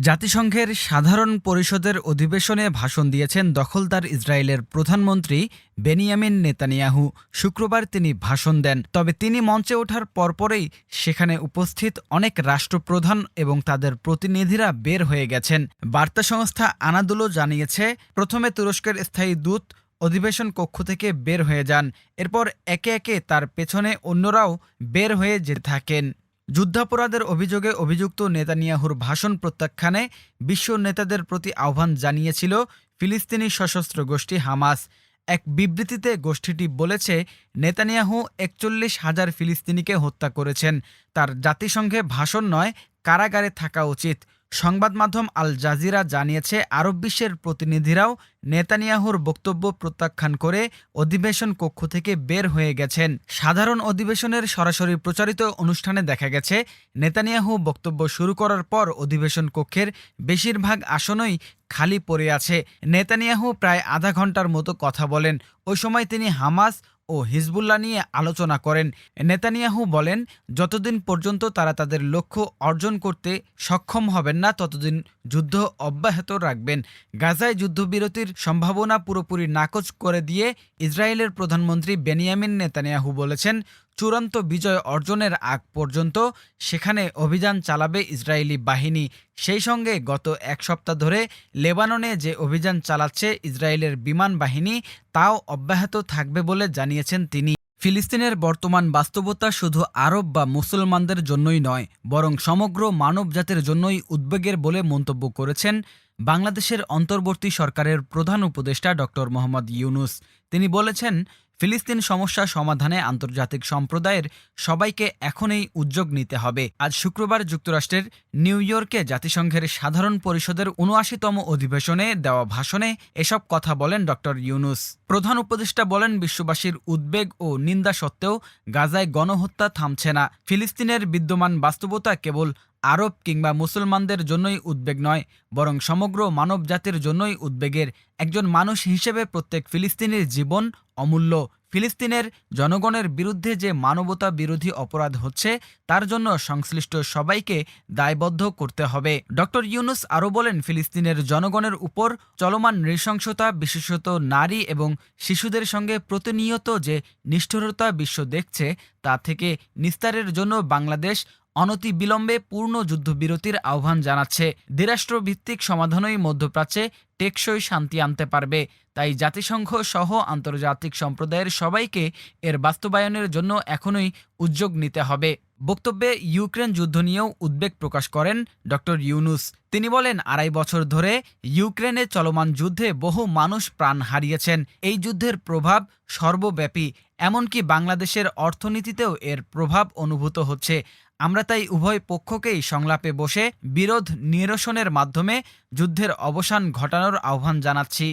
জাতিসংঘের সাধারণ পরিষদের অধিবেশনে ভাষণ দিয়েছেন দখলদার ইসরায়েলের প্রধানমন্ত্রী বেনিয়ামিন নেতানিয়াহু। শুক্রবার তিনি ভাষণ দেন। তবে তিনি মঞ্চে ওঠার পরপরেই সেখানে উপস্থিত অনেক রাষ্ট্রপ্রধান এবং তাদের প্রতিনিধিরা বের হয়ে গেছেন। বার্তা সংস্থা আনাদুলো জানিয়েছে, প্রথমে তুরস্কের স্থায়ী দূত অধিবেশন কক্ষ থেকে বের হয়ে যান। এরপর একে একে তার পেছনে অন্যরাও বের হয়ে যেতে থাকেন। যুদ্ধাপরাধের অভিযোগে অভিযুক্ত নেতানিয়াহুর ভাষণ প্রত্যাখ্যানে বিশ্ব নেতাদের প্রতি আহ্বান জানিয়েছিল ফিলিস্তিনি সশস্ত্র গোষ্ঠী হামাস। এক বিবৃতিতে গোষ্ঠীটি বলেছে, নেতানিয়াহু একচল্লিশ হাজার ফিলিস্তিনিকে হত্যা করেছেন। তার জাতিসংঘে ভাষণ নয়, কারাগারে থাকা উচিত। সংবাদ মাধ্যম আল জাজিরা জানিয়েছে, আরব বিশ্বের প্রতিনিধিরাও নেতানিয়াহুর বক্তব্য প্রত্যাখ্যান করে অধিবেশন কক্ষ থেকে বের হয়ে গেছেন। সাধারণ অধিবেশনের সরাসরি প্রচারিত অনুষ্ঠানে দেখা গেছে, নেতানিয়াহু বক্তব্য শুরু করার পর অধিবেশন কক্ষের বেশিরভাগ আসনই খালি পড়ে আছে। নেতানিয়াহু প্রায় আধা ঘণ্টার মতো কথা বলেন। ওই সময় তিনি হামাস ও হিজবুল্লাহ নিয়ে আলোচনা করেন। নেতানিয়াহু বলেন, যতদিন পর্যন্ত তারা তাদের লক্ষ্য অর্জন করতে সক্ষম হবেন না, ততদিন যুদ্ধ অব্যাহত রাখবেন। গাজায় যুদ্ধবিরতির সম্ভাবনা পুরোপুরি নাকচ করে দিয়ে ইসরায়েলের প্রধানমন্ত্রী বেনিয়ামিন নেতানিয়াহু বলেছেন চূড়ান্ত বিজয় অর্জনের আগ পর্যন্ত সেখানে অভিযান চালাবে ইসরায়েলি বাহিনী। সেই সঙ্গে গত এক সপ্তাহ ধরে লেবাননে যে অভিযান চালাচ্ছে ইসরায়েলের বিমান বাহিনী, তাও অব্যাহত থাকবে বলে জানিয়েছেন তিনি। ফিলিস্তিনের বর্তমান বাস্তবতা শুধু আরব বা মুসলমানদের জন্যই নয়, বরং সমগ্র মানব মানবজাতির জন্যই উদ্বেগের বলে মন্তব্য করেছেন বাংলাদেশের অন্তর্বর্তী সরকারের প্রধান উপদেষ্টা ডক্টর মোহাম্মদ ইউনুস। তিনি বলেছেন ফিলিস্তিন সমস্যা সমাধানে আন্তর্জাতিক সম্প্রদায়ের সবাইকে এখনই উদ্যোগ নিতে হবে। আজ শুক্রবার যুক্তরাষ্ট্রের নিউ ইয়র্কে জাতিসংঘের সাধারণ পরিষদের উনআশিতম অধিবেশনে দেওয়া ভাষণে এসব কথা বলেন ডক্টর ইউনুস। প্রধান উপদেষ্টা বলেন, বিশ্ববাসীর উদ্বেগ ও নিন্দা সত্ত্বেও গাজায় গণহত্যা থামছে না। ফিলিস্তিনের বিদ্যমান বাস্তবতা কেবল আরব কিংবা মুসলমানদের জন্যই উদ্বেগ নয়, বরং সমগ্র মানবজাতির জন্যই উদ্বেগের একজন মানুষ হিসেবে প্রত্যেক ফিলিস্তিনির জীবন অমূল্য। ফিলিস্তিনের জনগণের বিরুদ্ধে যে মানবতা বিরোধী অপরাধ হচ্ছে, তার জন্য সংশ্লিষ্ট সবাইকে দায়বদ্ধ করতে হবে। ডক্টর ইউনুস আরও বলেন, ফিলিস্তিনের জনগণের উপর চলমান নৃশংসতা, বিশেষত নারী এবং শিশুদের সঙ্গে প্রতিনিয়ত যে নিষ্ঠুরতা বিশ্ব দেখছে, তা থেকে নিস্তারের জন্য বাংলাদেশ অনতি বিলম্বে পূর্ণ যুদ্ধবিরতির আহ্বান জানাচ্ছে। দ্বিরাষ্ট্রভিত্তিক সমাধানই মধ্যপ্রাচ্যে টেকসই শান্তি আনতে পারবে। তাই জাতিসংঘ সহ আন্তর্জাতিক সম্প্রদায়ের সবাইকে এর বাস্তবায়নের জন্য এখনই উদ্যোগ নিতে হবে। বক্তব্যে ইউক্রেন যুদ্ধ নিয়েও উদ্বেগ প্রকাশ করেন ডক্টর ইউনুস। তিনি বলেন, আড়াই বছর ধরে ইউক্রেনে চলমান যুদ্ধে বহু মানুষ প্রাণ হারিয়েছেন। এই যুদ্ধের প্রভাব সর্বব্যাপী। এমনকি বাংলাদেশের অর্থনীতিতেও এর প্রভাব অনুভূত হচ্ছে। আমরা তাই উভয় পক্ষকেই সংলাপে বসে বিরোধ নিরসনের মাধ্যমে যুদ্ধের অবসান ঘটানোর আহ্বান জানাচ্ছি।